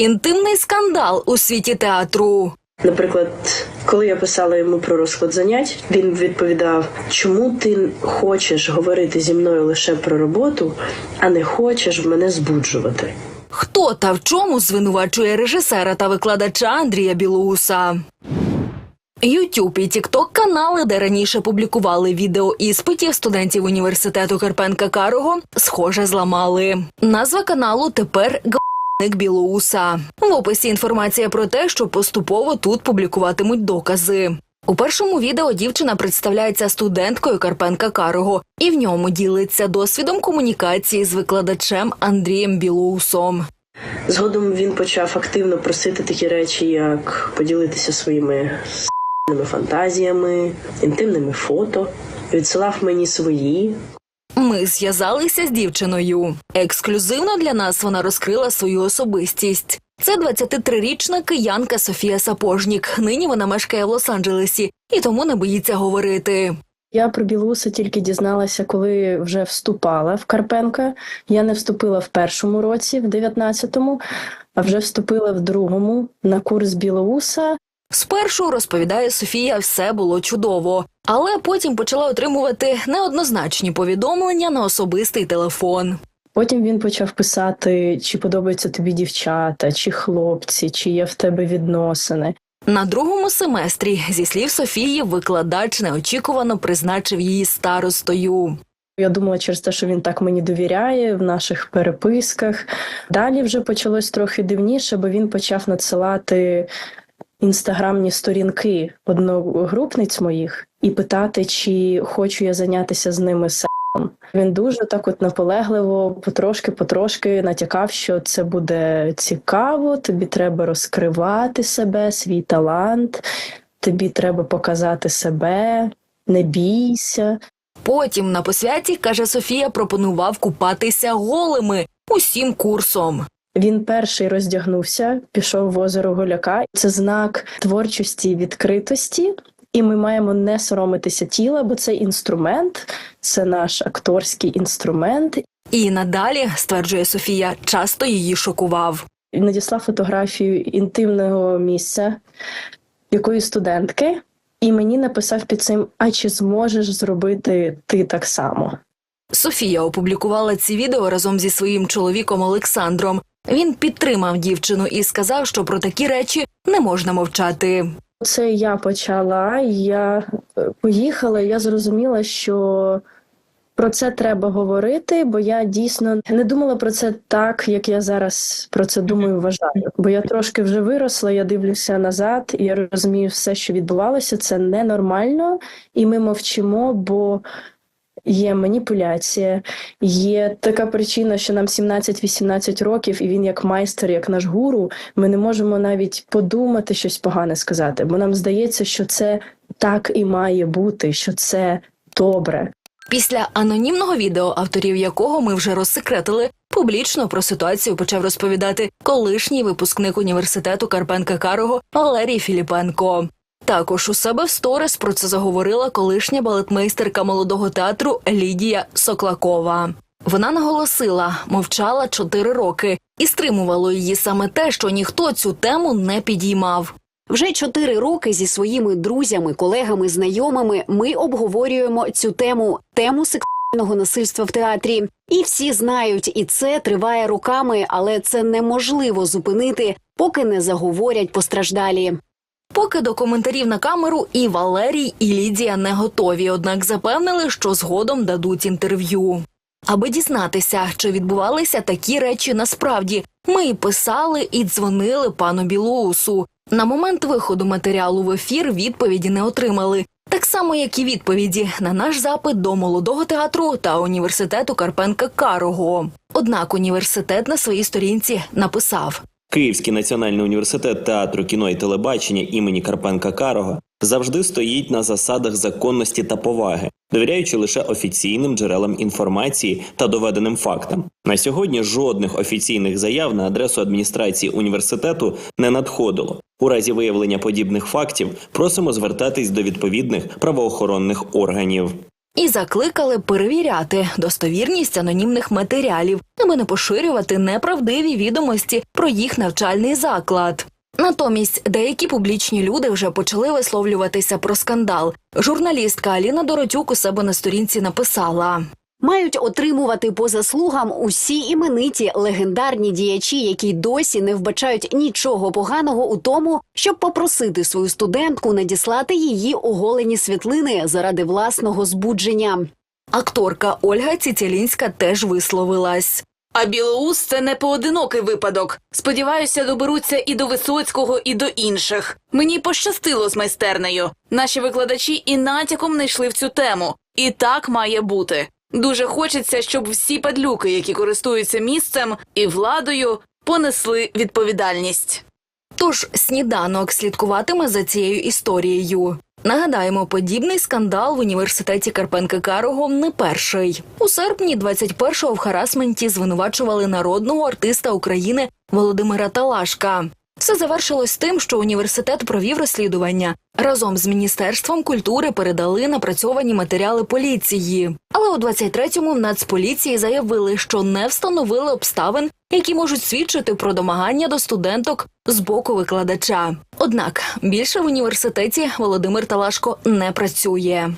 Інтимний скандал у світі театру. Наприклад, коли я писала йому про розклад занять, він відповідав: чому ти хочеш говорити зі мною лише про роботу, а не хочеш мене збуджувати? Хто та в чому звинувачує режисера та викладача Андрія Білоуса? Ютуб і Тікток канали, де раніше публікували відео іспитів студентів університету Карпенка Карого, схоже, зламали. Назва каналу тепер «Г**ник Білоуса. В описі інформація про те, що поступово тут публікуватимуть докази. У першому відео дівчина представляється студенткою Карпенка Карого і в ньому ділиться досвідом комунікації з викладачем Андрієм Білоусом. Згодом він почав активно просити такі речі, як поділитися своїми с**ними фантазіями, інтимними фото, відсилав мені свої. Ми зв'язалися з дівчиною. Ексклюзивно для нас вона розкрила свою особистість. Це 23-річна киянка Софія Сапожнік. Нині вона мешкає в Лос-Анджелесі і тому не боїться говорити. Я про Білуса тільки дізналася, коли вже вступала в Карпенка. Я не вступила в першому році, в 19-му, а вже вступила в другому на курс Білоуса. Спершу розповідає Софія, все було чудово, але потім почала отримувати неоднозначні повідомлення на особистий телефон. Потім він почав писати, чи подобаються тобі дівчата, чи хлопці, чи є в тебе відносини. На другому семестрі, зі слів Софії, викладач неочікувано призначив її старостою. Я думала через те, що він так мені довіряє в наших переписках. Далі вже почалось трохи дивніше, бо він почав надсилати інстаграмні сторінки одногрупниць моїх і питати, чи хочу я зайнятися з ними сексом. Він дуже так от наполегливо, потрошки-потрошки натякав, що це буде цікаво, тобі треба розкривати себе, свій талант, тобі треба показати себе, не бійся. Потім на посвяті, каже Софія, пропонував купатися голими усім курсом. Він перший роздягнувся, пішов в озеро Голяка. Це знак творчості і відкритості, і ми маємо не соромитися тіла, бо це інструмент, це наш акторський інструмент. І надалі, стверджує Софія, часто її шокував. Надіслав фотографію інтимного місця якоїсь студентки, і мені написав під цим: А чи зможеш зробити ти так само? Софія опублікувала ці відео разом зі своїм чоловіком Олександром. Він підтримав дівчину і сказав, що про такі речі не можна мовчати. Це я почала. Я е, поїхала. і Я зрозуміла, що про це треба говорити, бо я дійсно не думала про це так, як я зараз про це думаю, вважаю. Бо я трошки вже виросла, я дивлюся назад, і я розумію, все, що відбувалося, це ненормально, і ми мовчимо, бо. Є маніпуляція, є така причина, що нам 17-18 років, і він як майстер, як наш гуру, ми не можемо навіть подумати щось погане сказати, бо нам здається, що це так і має бути, що це добре. Після анонімного відео, авторів якого ми вже розсекретили, публічно про ситуацію почав розповідати колишній випускник університету Карпенка Карого Валерій Філіпенко. Також у себе в сторіс про це заговорила колишня балетмейстерка молодого театру Лідія Соклакова. Вона наголосила, мовчала чотири роки, і стримувало її саме те, що ніхто цю тему не підіймав. Вже чотири роки зі своїми друзями, колегами, знайомими ми обговорюємо цю тему тему сексуального насильства в театрі. І всі знають, і це триває роками, але це неможливо зупинити, поки не заговорять постраждалі. Поки до коментарів на камеру і Валерій, і Лідія не готові, однак запевнили, що згодом дадуть інтерв'ю. Аби дізнатися, чи відбувалися такі речі насправді, ми і писали і дзвонили пану Білоусу. На момент виходу матеріалу в ефір відповіді не отримали. Так само, як і відповіді на наш запит до молодого театру та університету Карпенка Карого. Однак університет на своїй сторінці написав: Київський національний університет театру, кіно і телебачення імені Карпенка Карого завжди стоїть на засадах законності та поваги, довіряючи лише офіційним джерелам інформації та доведеним фактам. На сьогодні жодних офіційних заяв на адресу адміністрації університету не надходило. У разі виявлення подібних фактів просимо звертатись до відповідних правоохоронних органів. І закликали перевіряти достовірність анонімних матеріалів, аби не поширювати неправдиві відомості про їх навчальний заклад. Натомість деякі публічні люди вже почали висловлюватися про скандал. Журналістка Аліна Доротюк у себе на сторінці написала. Мають отримувати по заслугам усі імениті легендарні діячі, які досі не вбачають нічого поганого у тому, щоб попросити свою студентку надіслати її оголені світлини заради власного збудження. Акторка Ольга Цітілінська теж висловилась. А Білоус це не поодинокий випадок. Сподіваюся, доберуться і до Висоцького, і до інших. Мені пощастило з майстернею. Наші викладачі і натяком не йшли в цю тему. І так має бути. Дуже хочеться, щоб всі падлюки, які користуються місцем і владою, понесли відповідальність. Тож сніданок слідкуватиме за цією історією. Нагадаємо, подібний скандал в університеті Карпенка Карого не перший. У серпні 21-го в харасменті звинувачували народного артиста України Володимира Талашка. Все завершилось тим, що університет провів розслідування. Разом з міністерством культури передали напрацьовані матеріали поліції. Але у 23-му в Нацполіції заявили, що не встановили обставин, які можуть свідчити про домагання до студенток з боку викладача. Однак більше в університеті Володимир Талашко не працює.